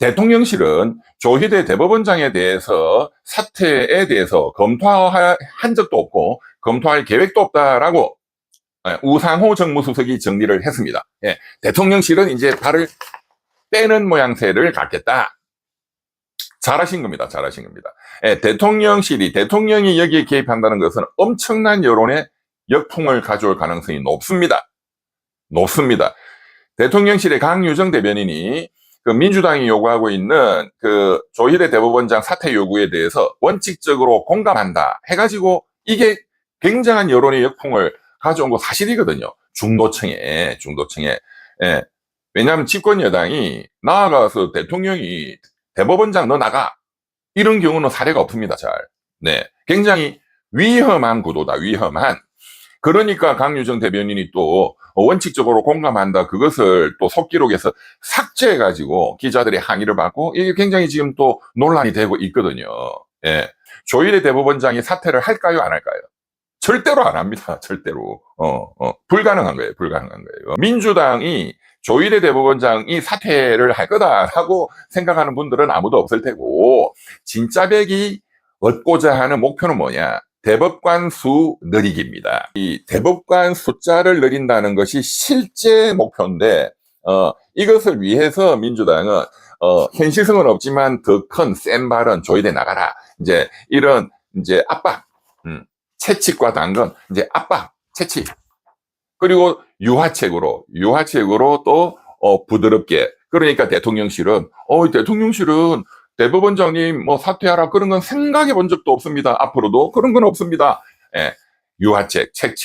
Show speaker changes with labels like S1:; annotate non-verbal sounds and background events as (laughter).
S1: 대통령실은 조희대 대법원장에 대해서 사퇴에 대해서 검토한 적도 없고 검토할 계획도 없다라고 예, 우상호 정무수석이 정리를 했습니다. 예, 대통령실은 이제 발을 빼는 모양새를 갖겠다. 잘하신 겁니다. 잘하신 겁니다. 예, 대통령실이 대통령이 여기에 개입한다는 것은 엄청난 여론의 역풍을 가져올 가능성이 높습니다. 높습니다. 대통령실의 강유정 대변인이 그 민주당이 요구하고 있는 그 조희대 대법원장 사퇴 요구에 대해서 원칙적으로 공감한다 해가지고 이게 굉장한 여론의 역풍을 가져온 거 사실이거든요. 중도층에, 중도층에. 예. 왜냐하면 집권 여당이 나아가서 대통령이 대법원장 너 나가. 이런 경우는 사례가 없습니다, 잘. 네. 굉장히 위험한 구도다, 위험한. 그러니까 강유정 대변인이 또 원칙적으로 공감한다. 그것을 또 속기록에서 삭제해가지고 기자들의 항의를 받고 이게 굉장히 지금 또 논란이 되고 있거든요. 예. 조일의 대법원장이 사퇴를 할까요? 안 할까요? 절대로 안 합니다. (laughs) 절대로. 어, 어, 불가능한 거예요. 불가능한 거예요. 민주당이 조일의 대법원장이 사퇴를 할 거다라고 생각하는 분들은 아무도 없을 테고, 진짜백이 얻고자 하는 목표는 뭐냐? 대법관 수 늘리기입니다. 이 대법관 숫자를 늘린다는 것이 실제 목표인데, 어, 이것을 위해서 민주당은, 어, 현실성은 없지만 더 큰 센 발언 조일에 나가라. 이제 이런, 이제 압박, 음, 채찍과 당근, 이제 압박, 채찍. 그리고 유화책으로, 유화책으로 또, 어, 부드럽게. 그러니까 대통령실은, 어, 대통령실은 대법원장님 뭐 사퇴하라 그런 건 생각해 본 적도 없습니다. 앞으로도 그런 건 없습니다. 예. 유화책, 책찍.